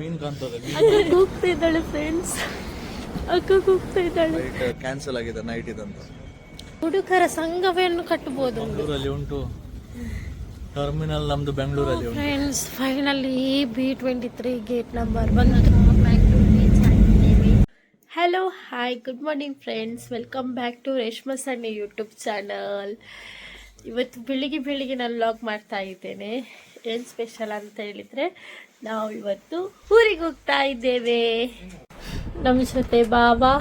ಮೀನ್ ಕಾಣ್ತದೆ ಅಕ್ಕ ಕೂಗ್ತಾ ಇದ್ದಾಳೆ ಫ್ರೆಂಡ್ಸ್ ಅಕ್ಕ ಕೂಗ್ತಾ ಇದ್ದಾಳೆ. ಕ್ಯಾನ್ಸಲ್ ಆಗಿದೆ ನೈಟ್ ಇದಂತ ಹುಡುಗರ ಸಂಘವನ್ನು ಕಟ್ಟಬಹುದು ಬೆಂಗಳೂರಲ್ಲಿ ಉಂಟು. ಟರ್ಮಿನಲ್ ನಮ್ದು ಬೆಂಗಳೂರಲ್ಲಿ ಉಂಟು. Friends finally B twenty three gate number ಬಂದು hello hi good morning friends welcome back to Reshma Sanni YouTube channel ಇವತ್ತು ಬೆಳಿಗ್ಗೆ ಬೆಳಿಗ್ಗೆ ನಾನು ಲಾಗ್ ಮಾಡ್ತಾ ಇದ್ದೇನೆ. ಏನು ಸ್ಪೆಷಲ್ ಅಂತ ಹೇಳಿದರೆ ನಾವು ಇವತ್ತು ಊರಿಗೆ ಹೋಗ್ತಾ ಇದ್ದೇವೆ. ನಮ್ಮ ಜೊತೆ ಬಾಬಾ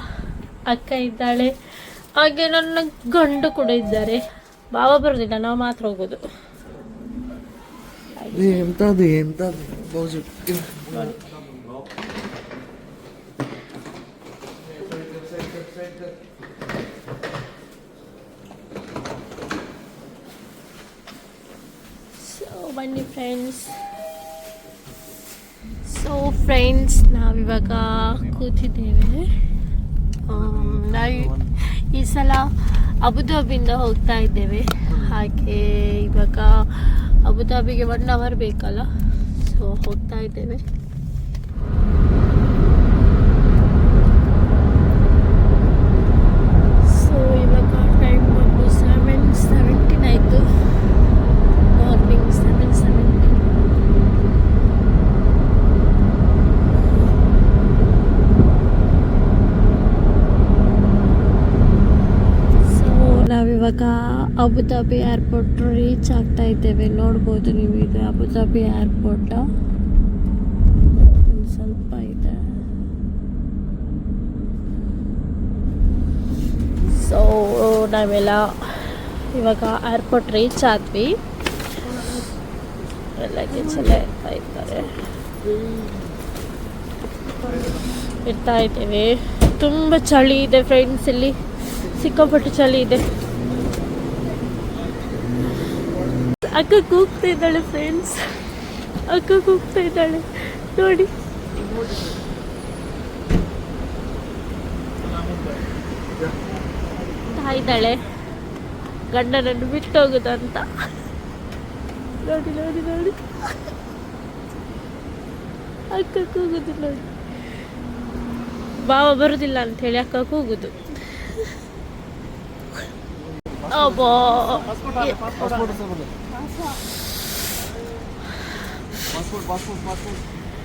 ಅಕ್ಕ ಇದ್ದಾಳೆ. ಹಾಗೆ ನನ್ನ ಗಂಡು ಕೂಡ ಇದ್ದಾರೆ. ಬಾಬಾ ಬರೋದಿಲ್ಲ ನಾವು ಮಾತ್ರ ಹೋಗೋದು. ಸೊ ಬನ್ನಿ ಫ್ರೆಂಡ್ಸ್ ಸೊ ಫ್ರೆಂಡ್ಸ್ ನಾವಿವಾಗ ಕೂತಿದ್ದೇವೆ. ಆಮ್, ನಾವು ಈ ಸಲ ಅಬುದಾಬಿಯಿಂದ ಹೋಗ್ತಾ ಇದ್ದೇವೆ. ಹಾಗೆ ಇವಾಗ ಅಬುದಾಬಿಗೆ ಒನ್ ಅವರ್ ಬೇಕಲ್ಲ. ಸೊ ಹೋಗ್ತಾ ಇದ್ದೇವೆ ಸೊ ಇವಾಗ ಟೈಮ್ ಬಂದು ಸೆವೆನ್ ಸೆವೆಂಟೀನ್ ಆಯಿತು ಮಾರ್ನಿಂಗ್ ಸೆವೆನ್ ಸೆವೆಂಟೀನ್ ಸೊ ನಾವಿವಾಗ ಅಬುದಾಬಿ ಏರ್ಪೋರ್ಟ್ ರೀಚ್ ಆಗ್ತಾ ಇದ್ದೇವೆ. ನೋಡ್ಬೋದು ನೀವು ಇದು ಅಬುದಾಬಿ ಏರ್ಪೋರ್ಟ್. ಸ್ವಲ್ಪ ಇದೆ. ಸೊ ನಾವೆಲ್ಲ ಇವಾಗ ಏರ್ಪೋರ್ಟ್ ರೀಚ್ ಆದ್ವಿ. ಎಲ್ಲ ಎಲ್ಲ ಇರ್ತಾ ಇರ್ತಾರೆ ಇರ್ತಾ ಇದ್ದೇವೆ. ತುಂಬ ಚಳಿ ಇದೆ ಫ್ರೆಂಡ್ಸ್ ಇಲ್ಲಿ ಸಿಕ್ಕಾಪಟ್ಟೆ ಚಳಿ ಇದೆ. ಅಕ್ಕ ಕೂಗ್ತಾ ಇದ್ದಾಳೆ ಫ್ರೆಂಡ್ಸ್ ಅಕ್ಕ ಕೂಗ್ತಾ ಇದ್ದಾಳೆ. ನೋಡಿ. ಇದ್ದಾಳೆ. ಗಂಡನನ್ನು ಬಿಟ್ಟು ಹೋಗುದಂತ ನೋಡಿ ನೋಡಿ ನೋಡಿ. ಅಕ್ಕ ಕೂಗುದು ನೋಡಿ. ಬಾವ ಬರುದಿಲ್ಲ ಅಂತ ಹೇಳಿ ಅಕ್ಕ ಕೂಗುದು. ಅಬ್ಬಾ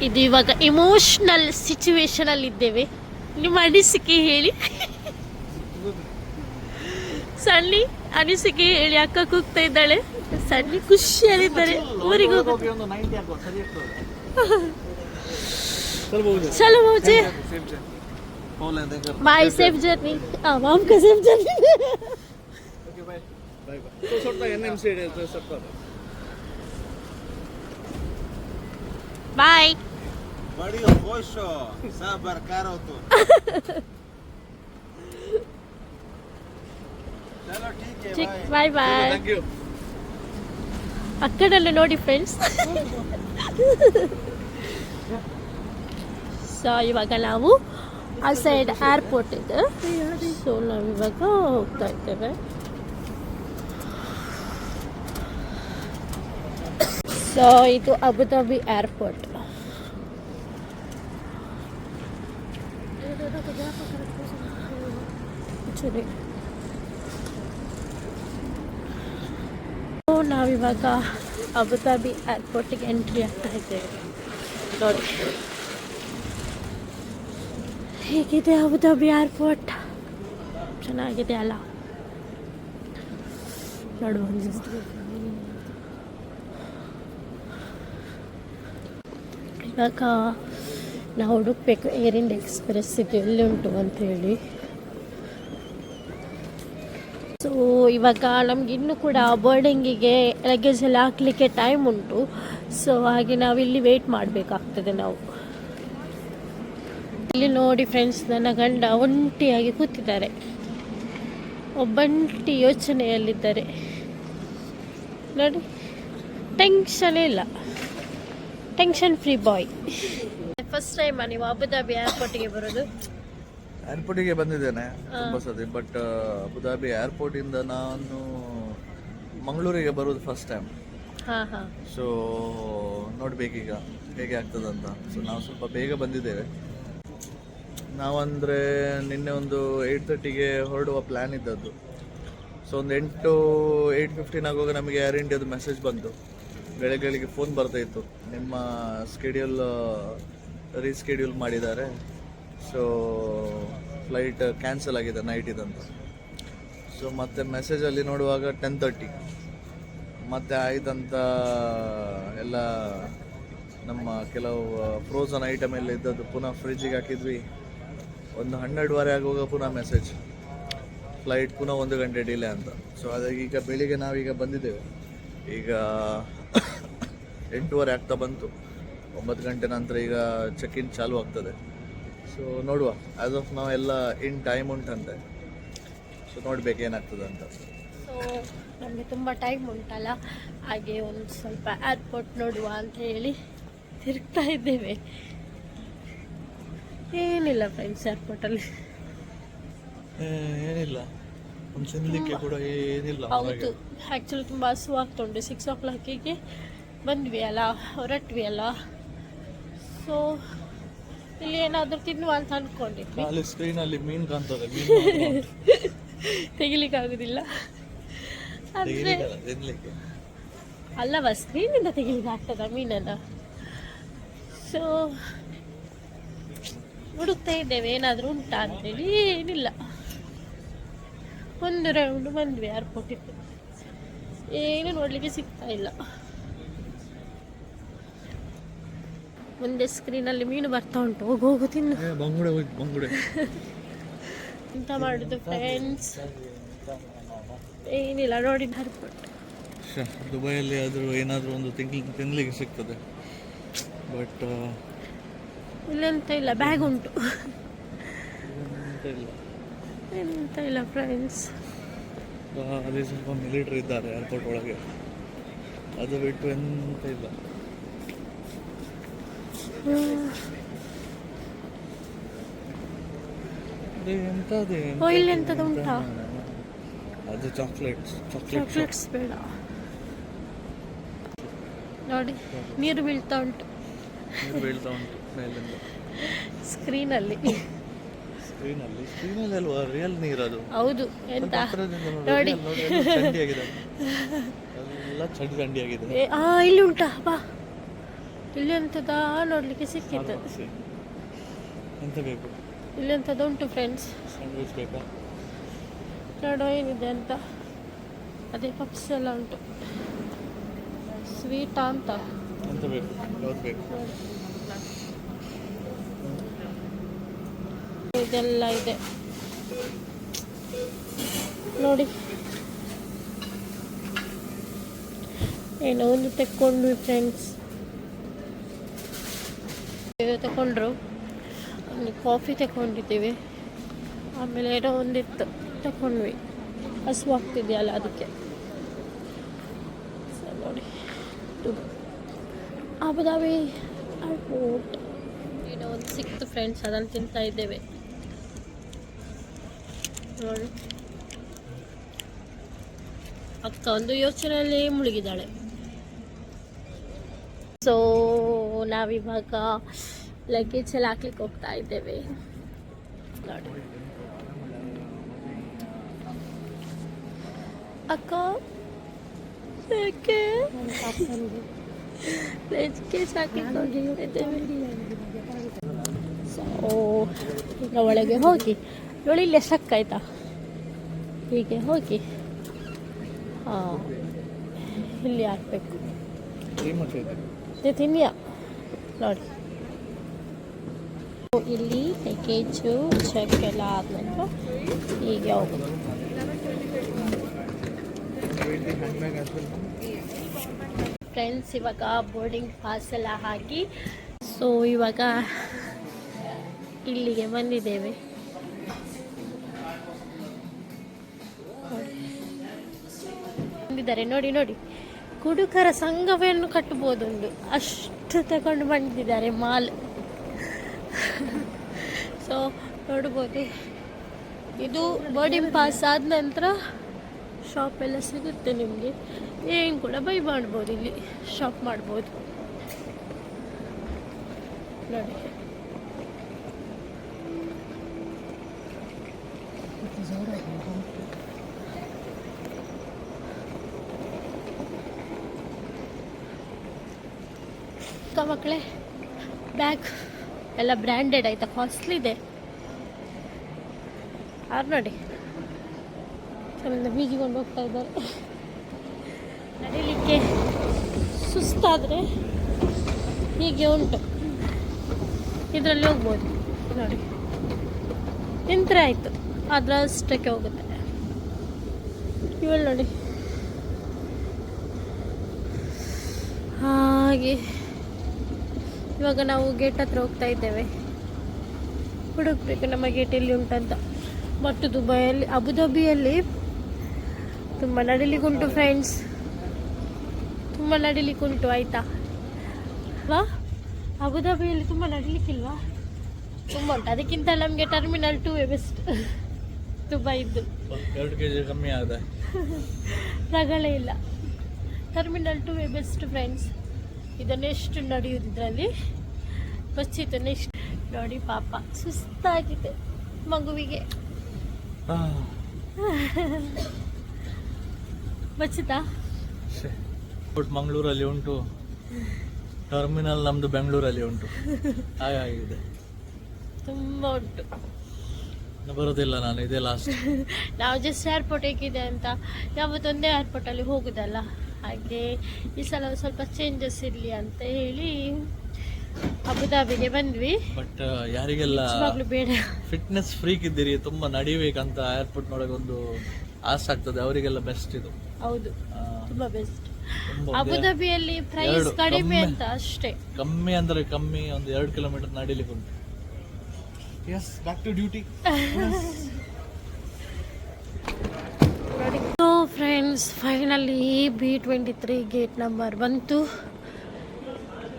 ಇದು ಇವಾಗ ಇಮೋಷನಲ್ ಸಿಚುವೇಶನ್ ಅಲ್ಲಿ ಇದ್ದೇವೆ. ನಿಮ್ಮ ಅನಿಸಿಕೆ ಹೇಳಿ. ಸಣ್ಣಿ ಅನಿಸಿಕೆ ಹೇಳಿ ಅಕ್ಕ ಕೂಗ್ತಾ ಇದ್ದಾಳೆ. ಸಣ್ಣಿ ಖುಷಿಯಲ್ಲಿದ್ದಾರೆ. ಊರಿಗೆ ಚಲೋ ಮೌಜೆ ಬಾಯ್ ಸೇಫ್ ಜರ್ನಿ ಮಾಮ್ का ಸೇಫ್ ಜರ್ನಿ तो सोडता NMC ಇದೆ, ಸ್ವಲ್ಪ. ಬಾಯ್ बड़ी खुश हो सब बरकरार हो तो चलो ठीक है ಚಿಕ್ भाई ಬಾಯ್ ಬಾಯ್ Thank you. ಅಕ್ಕನಲ್ಲೂ ನೋಡಿ ಫ್ರೆಂಡ್ಸ್ ಸೊ ಇವಾಗ ನಾವು ಆ ಸೈಡ್ ಏರ್ಪೋರ್ಟ್ ಇದೆ ಸೊ ನಾವು ಇವಾಗ ಹೋಗ್ತಾ ಇದ್ದೇವೆ ಸೊ ಇದು ಅಬುದಾಬಿ ಏರ್ಪೋರ್ಟ್ ಸರಿ ಸೊ ನಾವಿವಾಗ ಅಬುದಾಬಿ ಏರ್ಪೋರ್ಟಿಗೆ ಎಂಟ್ರಿ ಆಗ್ತಾ ಇದ್ದೇವೆ ನೋಡಿ ಹೇಗಿದೆ ಅಬುದಾಬಿ ಏರ್ಪೋರ್ಟ್ ಚೆನ್ನಾಗಿದೆ ಅಲ್ಲ ನೋಡುವ ನೀವು ಇವಾಗ ನಾವು ಹುಡುಕ್ಬೇಕು. ಏರ್ ಇಂಡಿಯಾ ಎಕ್ಸ್ಪ್ರೆಸ್ ಇದು ಎಲ್ಲಿ ಉಂಟು ಅಂತ ಹೇಳಿ. ಸೊ ಇವಾಗ ನಮ್ಗೆ ಇನ್ನೂ ಕೂಡ ಬೋರ್ಡಿಂಗಿಗೆ ಲಗೇಜ್ ಎಲ್ಲ ಹಾಕ್ಲಿಕ್ಕೆ ಟೈಮ್ ಉಂಟು. ಸೊ ಹಾಗೆ ನಾವು ಇಲ್ಲಿ ವೇಟ್ ಮಾಡಬೇಕಾಗ್ತದೆ ನಾವು. ಇಲ್ಲಿ ನೋಡಿ ಫ್ರೆಂಡ್ಸ್ ನನ್ನ ಗಂಡ ಒಂಟಿಯಾಗಿ ಕೂತಿದ್ದಾರೆ. ಒಬ್ಬಂಟಿ ಯೋಚನೆಯಲ್ಲಿದ್ದಾರೆ. ನೋಡಿ ಟೆನ್ಷನೇ ಇಲ್ಲ. Tension free bye first time ನೀವು ಅಬುದಾಬಿ ಏರ್ಪೋರ್ಟಿಗೆ ಬರೋದು? ಏರ್ಪೋರ್ಟಿಗೆ ಬಂದಿದ್ದೇನೆ ತುಂಬಾ ಸತಿ ಬಟ್ ಅಬುದಾಬಿ ಏರ್ಪೋರ್ಟ್ ಇಂದ ನಾನು ಮಂಗಳೂರಿಗೆ ಬರೋದು ಫಸ್ಟ್ ಟೈಮ್ ಹಾಂ ಹಾಂ. ಸೊ ನೋಡ್ಬೇಕೀಗ ಹೇಗೆ ಆಗ್ತದಂತ ಸೊ ನಾವು ಸ್ವಲ್ಪ ಬೇಗ ಬಂದಿದ್ದೇವೆ. ನಾವಂದರೆ ನಿನ್ನೆ ಒಂದು ಏಯ್ಟ್ ತರ್ಟಿಗೆ ಹೊರಡುವ ಪ್ಲ್ಯಾನ್ ಇದ್ದದ್ದು. ಸೊ ಒಂದು ಎಂಟು ಏಯ್ಟ್ ಫಿಫ್ಟೀನ್ ಆಗುವಾಗ ನಮಗೆ ಏರ್ ಇಂಡಿಯಾದ ಮೆಸೇಜ್ ಬಂತು. ಬೆಳಗ್ಗೆಗಳಿಗೆ ಫೋನ್ ಬರ್ತಾ ಇತ್ತು. ನಿಮ್ಮ ಸ್ಕೆಡ್ಯೂಲ್ ರೀಸ್ಕೆಡ್ಯೂಲ್ ಮಾಡಿದ್ದಾರೆ. ಸೊ ಫ್ಲೈಟ್ ಕ್ಯಾನ್ಸಲ್ ಆಗಿದೆ ನೈಟ್ ಇದಂತ. ಸೊ ಮತ್ತೆ ಮೆಸೇಜಲ್ಲಿ ನೋಡುವಾಗ ಟೆನ್ ತರ್ಟಿ ಮತ್ತೆ ಆಯ್ತಂತ ಎಲ್ಲ ನಮ್ಮ ಕೆಲವು ಫ್ರೋಸನ್ ಐಟಮ್ ಎಲ್ಲ ಇದ್ದದ್ದು ಪುನಃ ಫ್ರಿಜ್ಜಿಗೆ ಹಾಕಿದ್ವಿ. ಒಂದು ಹನ್ನೆರಡುವರೆ ಆಗುವಾಗ ಪುನಃ ಮೆಸೇಜ್ ಫ್ಲೈಟ್ ಪುನಃ ಒಂದು ಗಂಟೆ ಡಿಲೇ ಅಂತ. ಸೊ ಅದಾಗಿ ಈಗ ಬೆಳಿಗ್ಗೆ ನಾವೀಗ ಬಂದಿದ್ದೇವೆ. ಈಗ ಎಂಟೂವರೆ ಆಗ್ತಾ ಬಂತು. ಒಂಬತ್ತು ಗಂಟೆ ನಂತರ ಈಗ ಚೆಕ್ ಇನ್ ಚಾಲು ಆಗ್ತದೆ. ಸೊ ನೋಡುವ. ಆಸ್ ಆಫ್ ನಾವು ಎಲ್ಲ ಇನ್ ಟೈಮ್ ಉಂಟಂತೆ. ಸೊ ನೋಡ್ಬೇಕು ಏನಾಗ್ತದೆ ಅಂತ. ಸೊ ನಮಗೆ ತುಂಬ ಟೈಮ್ ಉಂಟಲ್ಲ. ಹಾಗೆ ಒಂದು ಸ್ವಲ್ಪ ಏರ್ಪೋರ್ಟ್ ನೋಡುವ ಅಂತ ಹೇಳಿ ತಿರುಗ್ತಾ ಇದ್ದೇವೆ. ಏನಿಲ್ಲ ಫ್ರೆಂಡ್ಸ್ ಏರ್ಪೋರ್ಟಲ್ಲಿ ಏನಿಲ್ಲ. ಒಂದು ಸಿಂಧಿಕ್ಕೆ ಕೂಡ ಏನಿಲ್ಲ ಹೌದು. ಆ್ಯಕ್ಚುಲಿ ತುಂಬ ಹಸು ಉಂಟು. ಸಿಕ್ಸ್ ಓ ಕ್ಲಾಕಿಗೆ ಬಂದ್ವಿ ಅಲ್ಲ ಹೊರಟ್ವಿ ಅಲ್ಲ ಸೊ ಇಲ್ಲಿ ಏನಾದರೂ ತಿನ್ನುವ ಅಂತ ಅಂದ್ಕೊಂಡಿದ್ವಿ ಖಾಲಿ ಸ್ಕ್ರೀನಲ್ಲಿ ಮೀನು ಕಾಣ್ತದೆ ಮೀನ್ ಮಾತ್ರ. ಉಂಟು. ತೆಗಿಲಿಕ್ಕೆ ಆಗುದಿಲ್ಲ ಅಂದರೆ ಅಲ್ಲವ ಸ್ಕ್ರೀನಿಂದ ತೆಗಿಲಿಕ್ಕೆ ಆಗ್ತದ ಮೀನನ್ನ? ಸೊ ಹುಡುಕ್ತಾ ಇದ್ದೇವೆ ಏನಾದರೂ ಉಂಟಾ ಅಂತೇಳಿ ಏನಿಲ್ಲ. ಒಂದು ರೌಂಡ್ ಬಂದ್ವಿ ಏರ್ಪೋರ್ಟಿಗೆ ಏನು ನೋಡಲಿಕ್ಕೆ ಸಿಗ್ತಾ ಇಲ್ಲ. ಮುಂದೆ ಸ್ಕ್ರೀನಲ್ಲಿ ಮೀನು ಬರ್ತಾ ಉಂಟು. ಹೋಗು ಹೋಗು ತಿನ್ನು. ಬಂಗುಡೆ ಹೋಗಿ ಬಂಗುಡೆ. ಎಂತ ಮಾಡುದು ಫ್ರೆಂಡ್ಸ್ ಏನಿಲ್ಲ ನೋಡಿ ಶ್ಯೆ, ದುಬೈಯಲ್ಲಿ ಆದರೂ ಏನಾದರೂ ಒಂದು ತಿಂಗ್ಲಿ ತಿನ್ಲಿಕ್ಕೆ ಸಿಗ್ತದೆ. ಬಟ್ ಇಲ್ಲೆಂತ ಇಲ್ಲ ಬ್ಯಾಗ್ ಉಂಟು. ಎಂತ ಇಲ್ಲ ಫ್ರೆಂಡ್ಸ್ ಅದೇ ಸ್ವಲ್ಪ ಮಿಲಿಟ್ರಿ ಇದ್ದಾರೆ ಏರ್ಪೋರ್ಟ್ ಒಳಗೆ. ಅದು ಬಿಟ್ಟು ಎಂತ ಇಲ್ಲ. ಇಲ್ಲಿ ಎಂತದ ಉಂಟಾ ಅದು ಚಾಕ್ಲೇಟ್ಸ್ ಚಾಕ್ಲೇಟ್ ಚಾಕ್ಲೇಟ್ಸ್ ಬೇಡ. ನೋಡಿ ನೀರು ಬೀಳ್ತಾ ಉಂಟು. ನೀರು ಬೀಳ್ತಾ ಉಂಟು ಮೇಲಿಂದ. ಸ್ಕ್ರೀನಲ್ಲಿ ಸ್ಕ್ರೀನಲ್ಲಿ ಸ್ಕ್ರೀನಲ್ಲಿ ಅಲ್ವಾ? ರಿಯಲ್ ನೀರು ಅದು. ಹೌದು ಎಂತ? ನೋಡಿ, ನೋಡಿ. ಎಲ್ಲ ಚಂಡಿ ಆಗಿದೆ ಎಲ್ಲ ಚಂಡಿ ಚಂಡಿ ಆಗಿದೆ ಏ, ಆ ಇಲ್ಲಿ ಉಂಟಾ ಬಾ. ಇಲ್ಲಿ ಎಂತದ ನೋಡ್ಲಿಕ್ಕೆ ಸಿಕ್ಕಿತ್ತು. ಎಂತ ಬೇಕು? ಇಲ್ಲಿ ಉಂಟು ಫ್ರೆಂಡ್ಸ್ ಸ್ಯಾಂಡ್ವಿಚ್ ಬೇಕಾ? ನೋಡುವ ಏನಿದೆ ಅಂತ. ಅದೇ ಪಪ್ಸ್ ಎಲ್ಲ ಉಂಟು. ಸ್ವೀಟಾ ಅಂತ. ಎಂತ ಬೇಕು? ಯಾವ್ದು ಬೇಕು? ಇದೆಲ್ಲ ಇದೆ. ನೋಡಿ. ಏನೋ ಒಂದು ತೆಕ್ಕೊಂಡ್ವಿ ಫ್ರೆಂಡ್ಸ್ ತಗೊಂಡ್ರು. ಕಾಫಿ ತಗೊಂಡಿದ್ದೀವಿ. ಆಮೇಲೆ ಏನೋ ಒಂದಿತ್ತು ತಗೊಂಡ್ವಿ. ಹಸು ಅದಕ್ಕೆ. ನೋಡಿ. Abu Dhabi airport. ಏನೋ ಒಂದು ಸಿಕ್ತು ಫ್ರೆಂಡ್ಸ್, ಅದನ್ನು ತಿಂತಾ ಇದ್ದೇವೆ. ನೋಡಿ. ಅಕ್ಕ ಒಂದು ಯೋಚನೆಯಲ್ಲಿ ಮುಳುಗಿದ್ದಾಳೆ. ಸೊ ನಾವಿವಾಗ ಲಗೇಜ್ ಎಲ್ಲ ಹಾಕ್ಲಿಕ್ಕೆ ಹೋಗ್ತಾ ಇದ್ದೇವೆ ನೋಡಿ ಅಕ್ಕ ಯಾಕೆ ಲಗೇಜ್ ಹಾಕ್ಲಿಕ್ಕೆ ಹೋಗಿದ್ದೇವೆ ಸೊ ಈಗ ಒಳಗೆ ಹೋಗಿ ನೋಡಿ ಇಲ್ಲಿ ಸ್ಟಕ್ ಆಯ್ತಾ? ಹೀಗೆ ಹೋಗಿ ಹಾಂ ಇಲ್ಲಿ ಹಾಕಬೇಕು. ಕ್ರೀಮ್ ಇದೆ ಇದು ತಿನ್ನಿಯ ನೋಡಿ. ಇಲ್ಲಿ ಪ್ಯಾಕೇಜು ಚೆಕ್ ಎಲ್ಲ ಆದ್ಮೇಲೆ ಈಗ ಹೋಗುದು ಫ್ರೆಂಡ್ಸ್ ಇವಾಗ ಬೋರ್ಡಿಂಗ್ ಪಾಸ್ ಎಲ್ಲ ಹಾಕಿ ಸೊ ಇವಾಗ ಇಲ್ಲಿಗೆ ಬಂದಿದ್ದೇವೆ. ಬಂದಿದ್ದಾರೆ, ನೋಡಿ ನೋಡಿ. ಕುಡುಕರ ಸಂಘವನ್ನು ಕಟ್ಟಬಹುದು ಅಷ್ಟು ತಗೊಂಡು ಬಂದಿದ್ದಾರೆ ಮಾಲ್. ಸೊ ನೋಡ್ಬೋದು. ಇದು ಬೋರ್ಡಿಂಗ್ ಪಾಸ್ ಆದ ನಂತರ ಶಾಪ್ ಎಲ್ಲ ಸಿಗುತ್ತೆ ನಿಮಗೆ. ಏನು ಕೂಡ ಬೈ ಮಾಡ್ಬೋದು ಇಲ್ಲಿ ಶಾಪ್ ಮಾಡ್ಬೋದು. ನೋಡಿ. ಮಕ್ಕಳೇ. ಬ್ಯಾಗ್ ಎಲ್ಲ ಬ್ರ್ಯಾಂಡೆಡ್ ಆಯ್ತಾ? ಕಾಸ್ಟ್ಲಿ ಇದೆ. ಅವ್ರು ನೋಡಿ. ಚಂದ ಬೀಗಿಕೊಂಡು ಹೋಗ್ತಾ ಇದ್ದಾರೆ. ನಡೀಲಿಕ್ಕೆ ಸುಸ್ತಾದರೆ ಹೀಗೆ ಉಂಟು. ಇದರಲ್ಲಿ ಹೋಗ್ಬೋದು. ನೋಡಿ. ನಿಂತರೆ ಆಯಿತು. ಅದರಷ್ಟಕ್ಕೆ ಹೋಗುತ್ತೆ. ಇವಳು ನೋಡಿ. ಹಾಗೆ. ಇವಾಗ ನಾವು ಗೇಟ್ ಹತ್ರ ಹೋಗ್ತಾ ಇದ್ದೇವೆ. ಹುಡುಕ್ಬೇಕು ನಮ್ಮ ಗೇಟ್ ಎಲ್ಲಿ ಉಂಟಂತ. ಮತ್ತು ದುಬೈಯಲ್ಲಿ ಅಬುದಾಬಿಯಲ್ಲಿ ತುಂಬ ನಡಿಲಿಕ್ಕುಂಟು ಫ್ರೆಂಡ್ಸ್ ತುಂಬ ನಡಿಲಿಕ್ಕುಂಟು ಆಯಿತಾ? ವಾ ಅಬುದಾಬಿಯಲ್ಲಿ ತುಂಬ ನಡಿಲಿಕ್ಕಿಲ್ವಾ? ತುಂಬ ಉಂಟು. ಅದಕ್ಕಿಂತ ನಮಗೆ ಟರ್ಮಿನಲ್ ಟೂ ಬೆಸ್ಟ್ ದುಬೈದ್ದು ಎರಡು ಕೆ ಜಿ ಕಮ್ಮಿ ಆದ ರಗಳೇ ಇಲ್ಲ. ಟರ್ಮಿನಲ್ ಟು ಬೆಸ್ಟ್ ಫ್ರೆಂಡ್ಸ್ ಇದನ್ನೆಷ್ಟು ನಡೆಯುವುದು ಇದರಲ್ಲಿ ಬಚ್ಚಿತ್ತು ನೆಕ್ಸ್ಟ್ ನೋಡಿ ಪಾಪ ಸುಸ್ತಾಗಿದೆ ಮಗುವಿಗೆ. ಬಚ್ಚಿತಾ ಮಂಗಳೂರಲ್ಲಿ ಉಂಟು. ಟರ್ಮಿನಲ್ ನಮ್ದು ಬೆಂಗಳೂರಲ್ಲಿ ಉಂಟು. ಹಾಗಾಗಿದೆ ತುಂಬ ಉಂಟು. ಬರೋದಿಲ್ಲ ನಾನು ಇದೇ ಲಾಸ್ಟ್ ನಾವು ಜಸ್ಟ್ ಏರ್ಪೋರ್ಟ್ ಹೇಗಿದೆ ಅಂತ. ಯಾವತ್ತೊಂದೇ ಏರ್ಪೋರ್ಟಲ್ಲಿ ಹೋಗುದಲ್ಲ. ಹಾಗೆ ಈ ಸಲ ಸ್ವಲ್ಪ ಚೇಂಜಸ್ ಇರಲಿ ಅಂತ ಹೇಳಿ ಅಬುದಾಬಿಗೆ ಬಂದ್ವಿ. ಬಟ್ ಯಾರಿಗೆಲ್ಲ ನಿಜವಾಗ್ಲೂ ಬೇಡ. ಫಿಟ್ನೆಸ್ ಫ್ರೀಕ್ ಇದ್ದೀರಿ ತುಂಬಾ ನಡಿಬೇಕಂತ ಏರ್ಪೋರ್ಟ್ ನೋಡಕ್ ಒಂದು ಆಸೆ ಆಗ್ತದೆ. ಅವರಿಗೆಲ್ಲ ಬೆಸ್ಟ್ ಇದು. ಹೌದು ತುಂಬಾ ಬೆಸ್ಟ್ ಅಬುದಾಬಿಯಲ್ಲಿ ಪ್ರೈಸ್ ಕಡಿಮೆ ಅಂತ ಅಷ್ಟೇ. ಕಮ್ಮಿ ಅಂದ್ರೆ ಕಮ್ಮಿ ಒಂದು ಎರಡು ಕಿಲೋಮೀಟರ್ ನಡಿಲಿಕ್ಕೆ ಉಂಟು. Yes back to duty so friends finally B twenty three gate number ಬಂತು.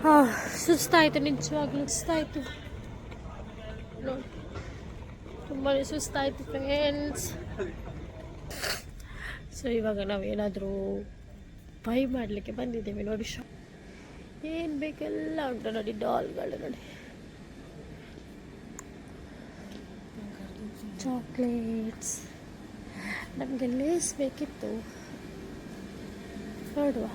ಹಾಂ, ಸುಸ್ತಾಯಿತು, ನಿಜವಾಗ್ಲೂ ಸುಸ್ತಾಯಿತು. ನೋಡಿ ತುಂಬಾ ಸುಸ್ತಾಯಿತು ಫ್ರೆಂಡ್ಸ್ ಸೊ ಇವಾಗ ನಾವೇನಾದರೂ ಬೈ ಮಾಡಲಿಕ್ಕೆ ಬಂದಿದ್ದೇವೆ ನೋಡಿ ಶಾಪ್ ಏನು ಬೇಕೆಲ್ಲ ಉಂಟು ನೋಡಿ ಡಾಲ್ಗಳು ನೋಡಿ. ಚಾಕ್ಲೇಟ್ಸ್ ನಮಗೆ ಲೇಸ್ ಬೇಕಿತ್ತು. ನೋಡುವ.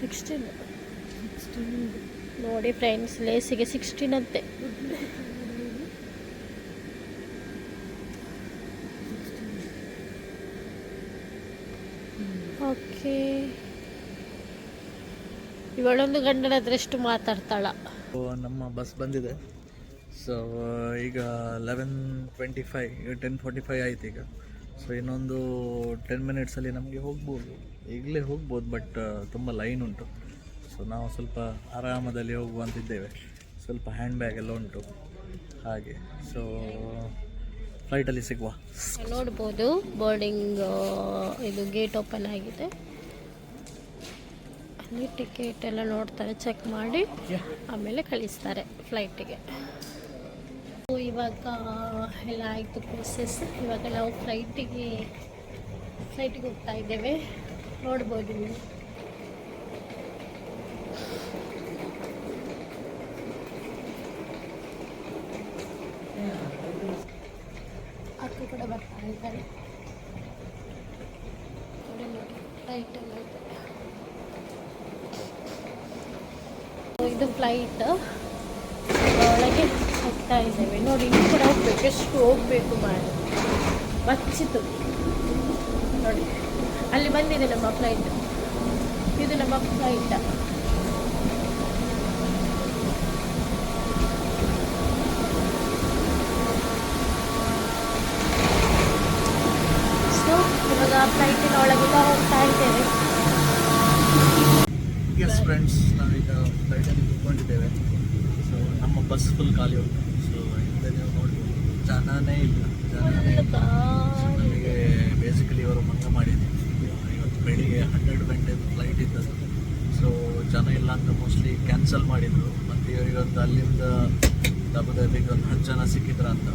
ಸಿಕ್ಸ್ಟೀನ್ ನೋಡಿ ಫ್ರೆಂಡ್ಸ್ ಲೇಸಿಗೆ ಸಿಕ್ಸ್ಟೀನ್ ಅಂತೆ. ಓಕೆ ಇವಳೊಂದು ಗಂಡನ ಹತ್ರ ಎಷ್ಟು ಮಾತಾಡ್ತಾಳ ನಮ್ಮ ಬಸ್ ಬಂದಿದೆ. ಸೊ ಈಗ ಲೆವೆನ್ ಟ್ವೆಂಟಿ ಫೈವ್ ಈಗ ಟೆನ್ ಫಾರ್ಟಿ ಫೈವ್ ಆಯ್ತು ಈಗ. ಸೊ ಇನ್ನೊಂದು ಟೆನ್ ಮಿನಿಟ್ಸಲ್ಲಿ ನಮಗೆ ಹೋಗ್ಬೋದು. ಈಗಲೇ ಹೋಗ್ಬೋದು ಬಟ್ ತುಂಬ ಲೈನ್ ಉಂಟು. ಸೊ ನಾವು ಸ್ವಲ್ಪ ಆರಾಮದಲ್ಲಿ ಹೋಗುವಂತಿದ್ದೇವೆ ಸ್ವಲ್ಪ ಹ್ಯಾಂಡ್ ಬ್ಯಾಗ್ ಎಲ್ಲ ಉಂಟು. ಹಾಗೆ. ಸೊ ಫ್ಲೈಟಲ್ಲಿ ಸಿಗುವ. ನೋಡ್ಬೋದು ಬೋರ್ಡಿಂಗ್ ಇದು ಗೇಟ್ ಓಪನ್ ಆಗಿದೆ. ಅಲ್ಲಿ ಟಿಕೆಟ್ ಎಲ್ಲ ನೋಡ್ತಾರೆ ಚೆಕ್ ಮಾಡಿ ಆಮೇಲೆ ಕಳಿಸ್ತಾರೆ ಫ್ಲೈಟಿಗೆ. ಇವಾಗ ಎಲ್ಲ ಆಯಿತು ಪ್ರೋಸೆಸ್ ಇವಾಗ ನಾವು ಫ್ಲೈಟಿಗೆ ಫ್ಲೈಟಿಗೆ ಹೋಗ್ತಾ ಇದ್ದೇವೆ. ನೋಡ್ಬೋದು ನೀವು. ಅಕ್ಕ ಕೂಡ ಬರ್ತಾ ಇದ್ದಾರೆ. ನೋಡಿ ನೋಡಿ ಫ್ಲೈಟ್ ಎಲ್ಲ ಇದೆ ಫ್ಲೈಟ್ ಒಳಗೆ ಹೋಗ್ತಾ ಇದ್ದೇವೆ. ನೋಡಿ, ಇನ್ನು ಕೂಡ ಹೋಗ್ಬೇಕು. ಎಷ್ಟು ಹೋಗ್ಬೇಕು ಮಾಡಿ. ಬಚ್ಚಿತು ನೋಡಿ, ಅಲ್ಲಿ ಬಂದಿದೆ ನಮ್ಮ ಫ್ಲೈಟ್ ಇದು ನಮ್ಮ ಫ್ಲೈಟ್ ಸೊ ಇವಾಗ ಫ್ಲೈಟಿನ ಒಳಗೆಲ್ಲ ಹೋಗ್ತಾ ಇದ್ದೇವೆ. ಎಸ್ ಫ್ರೆಂಡ್ಸ್ ನಾವೀಗ ಫ್ಲೈಟಲ್ಲಿ ಕೂತ್ಕೊಂಡಿದ್ದೇವೆ. ಸೊ ನಮ್ಮ ಬಸ್ ಫುಲ್ ಖಾಲಿ ಉಂಟು. ಸೊ ಹಿಂದೆ ನೀವು ನೋಡ್ಬೋದು. ಜನನೇ ಇಲ್ಲ. ಜನನೇ ಇಲ್ಲ. ಸೊ ನಮಗೆ ಬೇಸಿಕಲಿ ಇವರು ಮಂಗ ಮಾಡಿದ್ರು. ಇವತ್ತು ಬೆಳಿಗ್ಗೆ ಹನ್ನೆರಡು ಗಂಟೆ ಫ್ಲೈಟ್ ಇದ್ದದ್ದು ಸೊ ಜನ ಇಲ್ಲ ಅಂತ ಮೋಸ್ಟ್ಲಿ ಕ್ಯಾನ್ಸಲ್ ಮಾಡಿದರು. ಮತ್ತು ಇವರಿಗೊಂದು ಅಲ್ಲಿಂದ ಅಬುದಾಬಿಗೆ ಒಂದು ಹತ್ತು ಜನ ಸಿಕ್ಕಿದ್ರ ಅಂತ.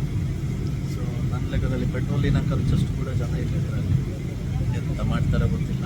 ಸೊ ನನ್ನ ಲೆಕ್ಕದಲ್ಲಿ ಪೆಟ್ರೋಲಿನ ಖರ್ಚಷ್ಟು ಕೂಡ ಜನ ಇಲ್ಲ ಇದರಲ್ಲಿ ಎಂತ ಮಾಡ್ತಾರೆ ಗೊತ್ತಿಲ್ಲ.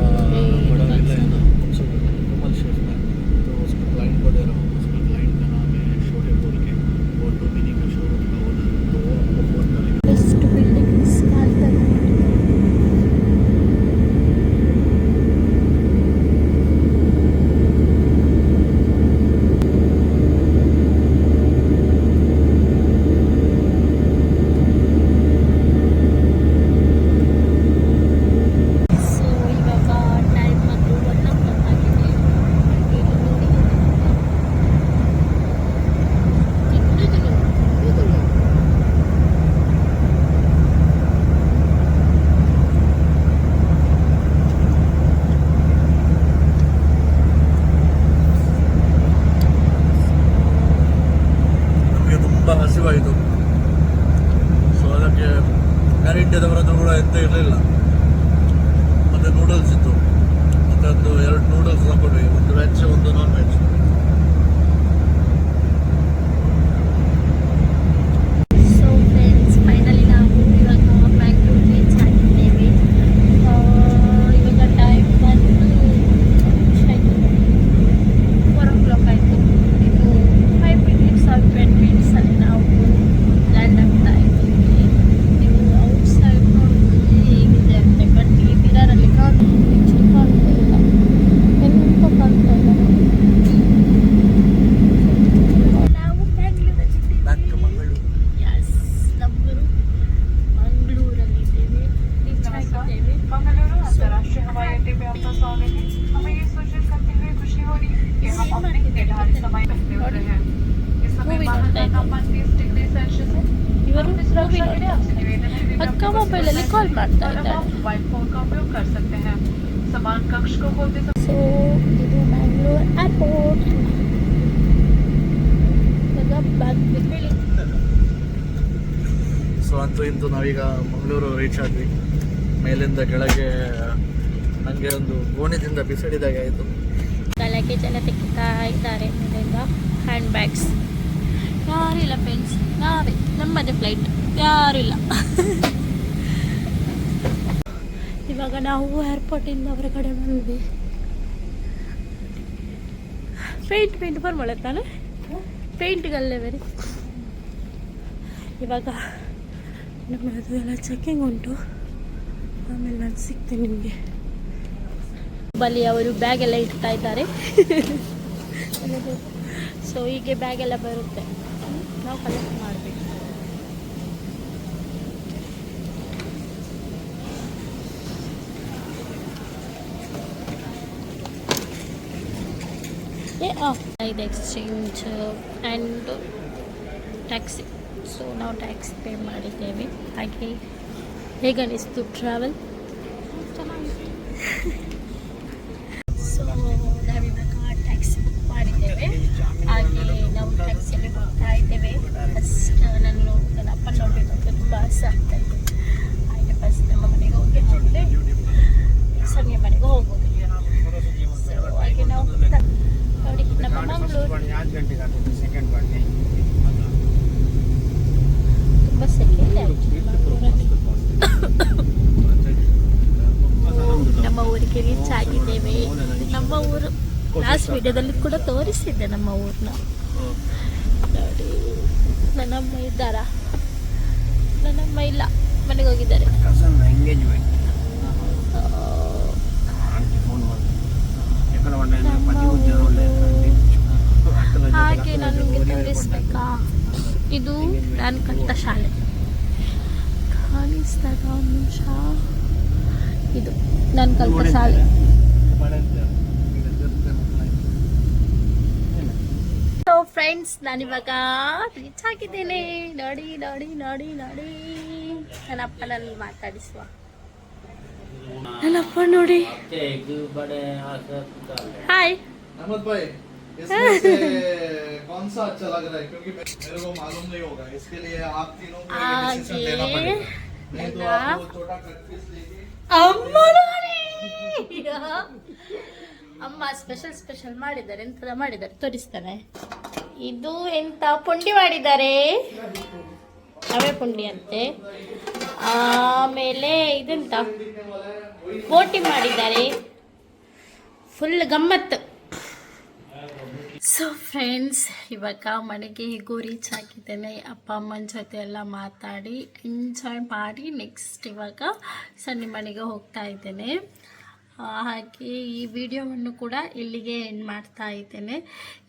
ಎಂತ ಇರಲಿಲ್ಲ ಮತ್ತು ನೂಡಲ್ಸ್ ಇತ್ತು. ಮತ್ತೆ ಒಂದು ಎರಡು ನೂಡಲ್ಸ್ ತಗೊಂಡ್ವಿ ಒಂದು ವೆಜ್ ಒಂದು ನಾನ್ ವೆಜ್ ರೀಚ್ ಆದ್ವಿ. ಮೇಲಿಂದ ಕೆಳಗೆ ನನಗೆ ಒಂದು ಗೋಣಿದಿಂದ ಬಿಸಿಡಿದಾಗೆ ಆಯಿತು. ಕೆಳಗೆ ಜನ ತೆಗಿತಾ ಇದ್ದಾರೆ ಮೇಲಿಂದ. ಹ್ಯಾಂಡ್ ಬ್ಯಾಗ್ಸ್ ಯಾರಿಲ್ಲ ಫ್ರೆಂಡ್ಸ್ ಯಾರೇ ನಮ್ಮದೇ ಫ್ಲೈಟ್ ಯಾರಿಲ್ಲ. ಇವಾಗ ನಾವು ಏರ್ಪೋರ್ಟಿಂದ ಹೊರಗಡೆ ಬಂದ್ವಿ. ಪೇಂಟ್ ಪೇಂಟ್ ಬರ್ಮಳೆ ತಾನೆ? ಪೇಂಟ್ಗಲ್ಲೇ ಬೇರೆ. ಇವಾಗ ನಮ್ಮದು ಎಲ್ಲ ಚೆಕಿಂಗ್ ಉಂಟು. ಆಮೇಲೆ ನಾನು ಸಿಗ್ತೇನೆ ನಿಮಗೆ. ಬಲಿ ಅವರು ಬ್ಯಾಗ್ ಎಲ್ಲ ಇಡ್ತಾ ಇದ್ದಾರೆ. ಸೊ ಹೀಗೆ ಬ್ಯಾಗ್ ಎಲ್ಲ ಬರುತ್ತೆ. ನಾವು ಕಲೆಕ್ಟ್ ಮಾಡಬೇಕು. ಇದು ಎಕ್ಸ್ಚೇಂಜ್ ಆ್ಯಂಡ್ ಟ್ಯಾಕ್ಸಿ ಸೊ ನಾವು ಟ್ಯಾಕ್ಸಿ ಪೇ ಮಾಡಿದ್ದೇವೆ. ಹಾಗೆ ಹೇಗನಿಸ್ತು ಟ್ರಾವೆಲ್ ಚೆನ್ನಾಗಿತ್ತು ಸೊ ನಾವಿವಾಗ ಟ್ಯಾಕ್ಸಿ ಬುಕ್ ಮಾಡಿದ್ದೇವೆ. ಹಾಗೆ ನಾವು ಟ್ಯಾಕ್ಸಿಯಲ್ಲಿ ಹೋಗ್ತಾ ಇದ್ದೇವೆ. ಫಸ್ಟ್ ನಾನು ನನ್ನ ಅಪ್ಪನ ನೋಡಬೇಕು ತುಂಬ ಆಸೆ ಆಗ್ತಾ ಇದೆ. ಹಾಗೆ ಫಸ್ಟ್ ನಮ್ಮ ಮನೆಗೆ ಹೋಗಿ ನೋಡಿದೆ ಸಂಜೆ ಮನೆಗೆ ಹೋಗ್ಬೋದು. ಸೊ ಹಾಗೆ ನಾವು ನೋಡಿ, ನಮ್ಮ ಮಂಗಳೂರು ತುಂಬ ಸೆಕೆಂಡ್ ಆಯಿತು ಮಂಗಳೂರಲ್ಲಿ ನಮ್ಮ ಊರಿಗೆ ರೀಚ್ ಆಗಿದ್ದೇವೆ. ನಮ್ಮ ಊರು ಲಾಸ್ಟ್ ವಿಡಿಯೋದಲ್ಲಿ ಕೂಡ ತೋರಿಸಿದ್ದೆ ನಮ್ಮ ಊರನ್ನ ನೋಡಿ ನನ್ನಮ್ಮ ಇದ್ದಾರಾ? ನನ್ನಮ್ಮ ಇಲ್ಲ ಮನೆಗೆ ಹೋಗಿದ್ದಾರೆ. ಹಾಗೆ ನಾನು ನಿಮಗೆ ತೋರಿಸ್ಬೇಕಾ ಇದು ನಾನು ಕಲಿತ ಶಾಲೆ. ಕಾಣಿಸ್ದಾಗ ನಿಮಿಷ ಇದು ನಾನು ಕಲಿತ ಶಾಲೆ. ಸೊ ಫ್ರೆಂಡ್ಸ್ ನಾನಿವಾಗ ರೀಚ್ ಆಗಿದ್ದೇನೆ ನೋಡಿ ನೋಡಿ ನೋಡಿ ನೋಡಿ. ನನ್ನ ಮಾತಾಡಿಸುವ. ನನ್ನಪ್ಪ ನೋಡಿ. ಹಾಯ್ इसमें से कौन सा सा अच्छा लग रहा है क्योंकि मे- मेरे को मालूम नहीं होगा इसके लिए आप तीनों को एक decision आगे लेना पड़ेगा नहीं तो ना। आप वो छोटा कट पीस लेके ಅಮ್ಮ ನೋಡಿ ಅಮ್ಮ ಸ್ಪೆಷಲ್ ಸ್ಪೆಷಲ್ ಮಾಡಿದ್ದಾರೆ ಎಂತ ಮಾಡಿದ್ದಾರೆ ತೋರಿಸ್ತಾನೆ ಇದು ಎಂತ ಪುಂಡಿ ಮಾಡಿದ್ದಾರೆ ರವೆ ಪುಂಡಿ ಅಂತೆ ಆಮೇಲೆ ಇದೆಂತ ಬೋಟಿ ಮಾಡಿದ್ದಾರೆ ಫುಲ್ ಗಮ್ಮತ್ತು ಸೊ ಫ್ರೆಂಡ್ಸ್ ಇವಾಗ ಮನೆಗೆ ಹೇಗೂ ರೀಚ್ ಆಗಿದ್ದೇನೆ. ಅಪ್ಪ, ಅಮ್ಮನ ಜೊತೆ ಎಲ್ಲ ಮಾತಾಡಿ ಎಂಜಾಯ್ ಮಾಡಿ ನೆಕ್ಸ್ಟ್ ಇವಾಗ ಸಣ್ಣ ಮನೆಗೆ ಹೋಗ್ತಾ ಇದ್ದೇನೆ. ಹಾಗೆ ಈ ವಿಡಿಯೋವನ್ನು ಕೂಡ ಇಲ್ಲಿಗೆ ಎಂಡ್ ಮಾಡ್ತಾ ಇದ್ದೇನೆ.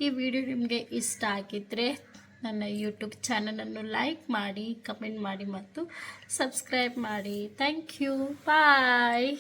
ಈ ವಿಡಿಯೋ ನಿಮಗೆ ಇಷ್ಟ ಆಗಿದ್ದರೆ ನನ್ನ ಯೂಟ್ಯೂಬ್ ಚಾನಲನ್ನು ಲೈಕ್ ಮಾಡಿ ಕಮೆಂಟ್ ಮಾಡಿ ಮತ್ತು ಸಬ್ಸ್ಕ್ರೈಬ್ ಮಾಡಿ. Thank you bye